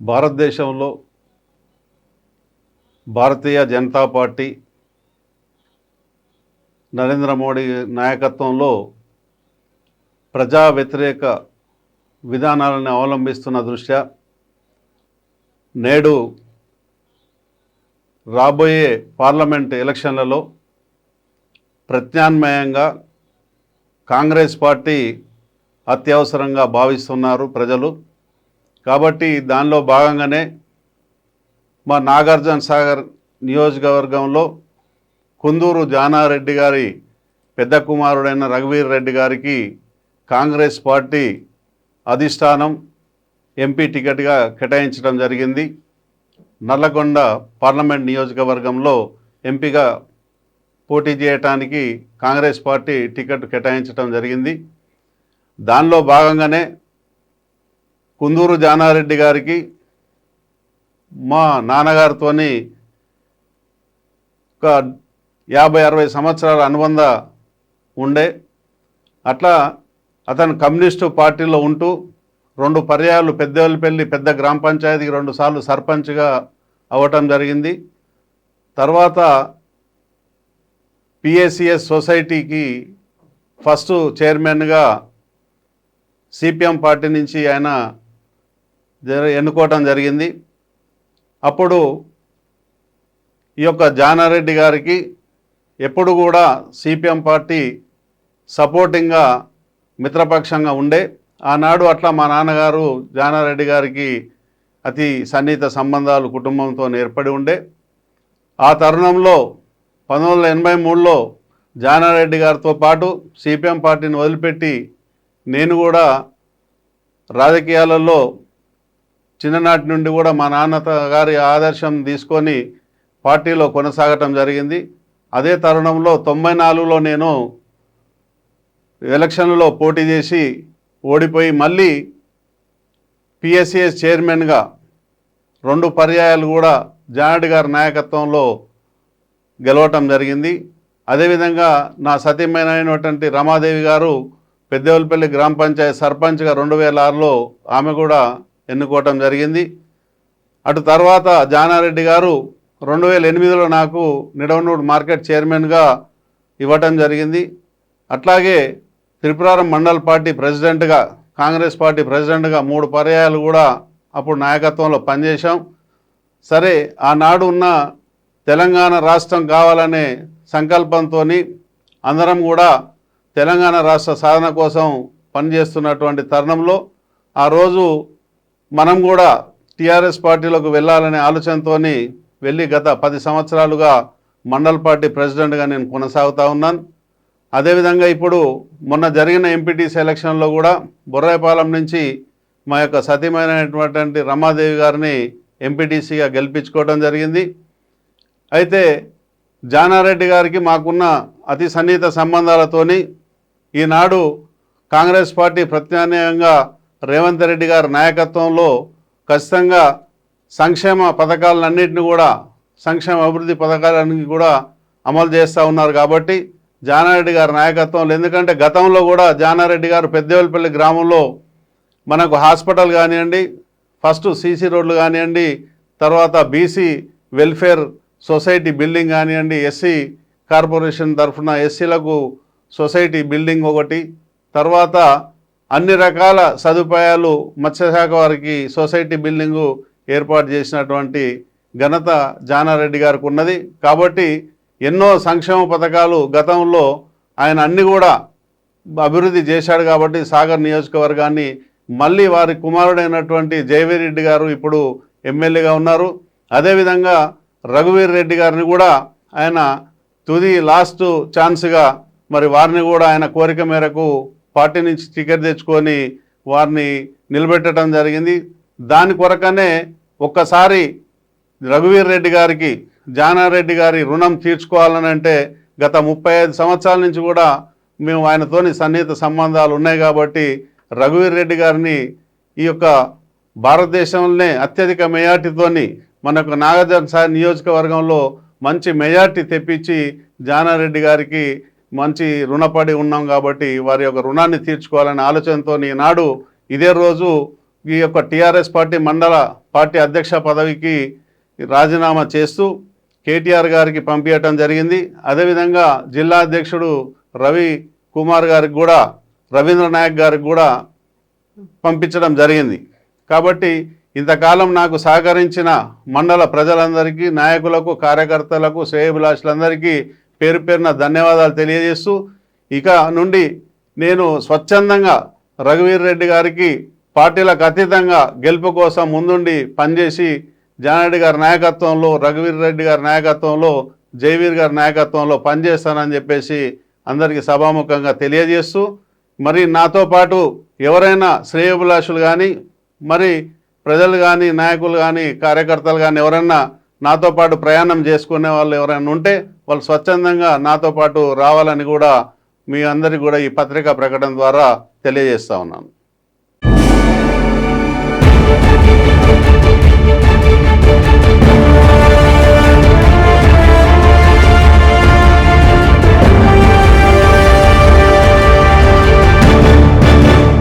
భారతదేశంలో భారతీయ జనతా పార్టీ నరేంద్ర మోడీ నాయకత్వంలో ప్రజా వ్యతిరేక విధానాలను అవలంబిస్తున్న దృష్ట్యా నేడు రాబోయే పార్లమెంట్ ఎలక్షన్లలో ప్రత్యామ్నాయంగా కాంగ్రెస్ పార్టీ అత్యవసరంగా భావిస్తున్నారు ప్రజలు. కాబట్టి దానిలో భాగంగానే మా నాగార్జున సాగర్ నియోజకవర్గంలో కుందూరు జానారెడ్డి గారి పెద్ద కుమారుడైన రఘువీర్ రెడ్డి గారికి కాంగ్రెస్ పార్టీ అధిష్టానం ఎంపీ టికెట్గా కేటాయించడం జరిగింది. నల్లగొండ పార్లమెంట్ నియోజకవర్గంలో ఎంపీగా పోటీ చేయటానికి కాంగ్రెస్ పార్టీ టికెట్ కేటాయించడం జరిగింది. దానిలో భాగంగానే కుందూరు జానారెడ్డి గారికి మా నాన్నగారితోని ఒక యాభై అరవై సంవత్సరాల అనుబంధ ఉండే. అట్లా అతను కమ్యూనిస్టు పార్టీలో ఉంటూ రెండు పర్యాలు పెద్దవల్లిపల్లి పెద్ద గ్రామ పంచాయతీకి రెండుసార్లు సర్పంచ్గా అవ్వటం జరిగింది. తర్వాత పిఏసిఎస్ సొసైటీకి ఫస్ట్ చైర్మన్గా సిపిఎం పార్టీ నుంచి ఆయన జరి ఎన్నుకోవటం జరిగింది. అప్పుడు ఈ యొక్క జానారెడ్డి గారికి ఎప్పుడు కూడా సిపిఎం పార్టీ సపోర్టింగ్గా మిత్రపక్షంగా ఉండే. ఆనాడు అట్లా మా నాన్నగారు జానారెడ్డి గారికి అతి సన్నిహిత సంబంధాలు కుటుంబంతో ఏర్పడి ఉండే. ఆ తరుణంలో పంతొమ్మిది వందల ఎనభై మూడులో జానారెడ్డి గారితో పాటు సిపిఎం పార్టీని వదిలిపెట్టి నేను కూడా రాజకీయాలలో చిన్ననాటి నుండి కూడా మా నాన్న గారి ఆదర్శం తీసుకొని పార్టీలో కొనసాగటం జరిగింది. అదే తరుణంలో తొంభై నాలుగులో నేను ఎలక్షన్లో పోటీ చేసి ఓడిపోయి మళ్ళీ పిఎస్సిఎస్ చైర్మన్గా రెండు పర్యాయాలు కూడా జానడ్ గారి నాయకత్వంలో గెలవటం జరిగింది. అదేవిధంగా నా సతీమైనటువంటి రమాదేవి గారు పెద్దవల్పల్లి గ్రామ పంచాయతీ సర్పంచ్గా రెండు వేల ఆరులో ఆమె కూడా ఎన్నుకోవటం జరిగింది. అటు తర్వాత జానారెడ్డి గారు రెండు వేల ఎనిమిదిలో నాకు నిడవనూడు మార్కెట్ చైర్మన్గా ఇవ్వటం జరిగింది. అట్లాగే త్రిపురారం మండల్ పార్టీ ప్రెసిడెంట్గా కాంగ్రెస్ పార్టీ ప్రెసిడెంట్గా మూడు పర్యాయాలు కూడా అప్పుడు నాయకత్వంలో పనిచేశాం. సరే ఆనాడు ఉన్న తెలంగాణ రాష్ట్రం కావాలనే సంకల్పంతో అందరం కూడా తెలంగాణ రాష్ట్ర సాధన కోసం పనిచేస్తున్నటువంటి తరుణంలో ఆ రోజు మనం కూడా టీఆర్ఎస్ పార్టీలోకి వెళ్ళాలనే ఆలోచనతో వెళ్ళి గత పది సంవత్సరాలుగా మండల్ పార్టీ ప్రెసిడెంట్గా నేను కొనసాగుతూ ఉన్నాను. అదేవిధంగా ఇప్పుడు మొన్న జరిగిన ఎంపీటీసీ ఎలక్షన్లో కూడా బొర్రాయపాలెం నుంచి మా యొక్క సతీమైనటువంటి రమాదేవి గారిని ఎంపీటీసీగా గెలిపించుకోవడం జరిగింది. అయితే జానారెడ్డి గారికి మాకున్న అతి సన్నిహిత సంబంధాలతోని ఈనాడు కాంగ్రెస్ పార్టీ ప్రత్యామ్నాయంగా రేవంత్ రెడ్డి గారి నాయకత్వంలో ఖచ్చితంగా సంక్షేమ పథకాలన్నింటినీ కూడా సంక్షేమ అభివృద్ధి పథకాలన్నీ కూడా అమలు చేస్తూ ఉన్నారు కాబట్టి జానారెడ్డి గారి నాయకత్వంలో ఎందుకంటే గతంలో కూడా జానారెడ్డి గారు పెద్దవల్పల్లి గ్రామంలో మనకు హాస్పిటల్ కానివ్వండి ఫస్ట్ సీసీ రోడ్లు కానివ్వండి తర్వాత బీసీ వెల్ఫేర్ సొసైటీ బిల్డింగ్ కానివ్వండి ఎస్సీ కార్పొరేషన్ తరఫున ఎస్సీలకు సొసైటీ బిల్డింగ్ ఒకటి తర్వాత అన్ని రకాల సదుపాయాలు మత్స్యశాఖ వారికి సొసైటీ బిల్డింగు ఏర్పాటు చేసినటువంటి ఘనత జానారెడ్డి గారికి ఉన్నది. కాబట్టి ఎన్నో సంక్షేమ పథకాలు గతంలో ఆయన అన్ని కూడా అభివృద్ధి చేశాడు కాబట్టి సాగర్ నియోజకవర్గాన్ని మళ్ళీ వారి కుమారుడైనటువంటి జయవీరెడ్డి గారు ఇప్పుడు ఎమ్మెల్యేగా ఉన్నారు. అదేవిధంగా రఘువీర్ రెడ్డి గారిని కూడా ఆయన తుది లాస్ట్ ఛాన్స్గా మరి వారిని కూడా ఆయన కోరిక మేరకు పార్టీ నుంచి టికెట్ తెచ్చుకొని వారిని నిలబెట్టడం జరిగింది. దాని కొరకనే ఒక్కసారి రఘువీర్ రెడ్డి గారికి జానారెడ్డి గారి రుణం తీర్చుకోవాలని అంటే గత ముప్పై ఐదు సంవత్సరాల నుంచి కూడా మేము ఆయనతోని సన్నిహిత సంబంధాలు ఉన్నాయి కాబట్టి రఘువీర్ రెడ్డి గారిని ఈ యొక్క భారతదేశంలోనే అత్యధిక మెజార్టీతోని మనకు నాగార్జున సాగర్ నియోజకవర్గంలో మంచి మెజార్టీ తెప్పించి జానారెడ్డి గారికి మంచి రుణపడి ఉన్నాం కాబట్టి వారి యొక్క రుణాన్ని తీర్చుకోవాలనే ఆలోచనతో ఈనాడు ఇదే రోజు ఈ యొక్క టీఆర్ఎస్ పార్టీ మండల పార్టీ అధ్యక్ష పదవికి రాజీనామా చేస్తూ కేటీఆర్ గారికి పంపించటం జరిగింది. అదేవిధంగా జిల్లా అధ్యక్షుడు రవి కుమార్ గారికి కూడా రవీంద్ర నాయక్ గారికి కూడా పంపించడం జరిగింది. కాబట్టి ఇంతకాలం నాకు సహకరించిన మండల ప్రజలందరికీ నాయకులకు కార్యకర్తలకు శ్రేయభిలాషులందరికీ పేరు పేరున ధన్యవాదాలు తెలియజేస్తూ ఇక నుండి నేను స్వచ్ఛందంగా రఘువీర్ రెడ్డి గారికి పార్టీలకు అతీతంగా గెలుపు కోసం ముందుండి పనిచేసి జానారెడ్డి గారి నాయకత్వంలో రఘువీర్ రెడ్డి గారి నాయకత్వంలో జయవీర్ గారి నాయకత్వంలో పనిచేస్తానని చెప్పేసి అందరికీ సభాముఖంగా తెలియజేస్తూ మరి నాతో పాటు ఎవరైనా శ్రేయభిలాషులు కానీ మరి ప్రజలు కానీ నాయకులు కానీ కార్యకర్తలు కానీ ఎవరైనా నాతో పాటు ప్రయాణం చేసుకునే వాళ్ళు ఎవరైనా ఉంటే వాళ్ళు స్వచ్ఛందంగా నాతో పాటు రావాలని కూడా మీ అందరికీ కూడా ఈ పత్రికా ప్రకటన ద్వారా తెలియజేస్తా ఉన్నాను.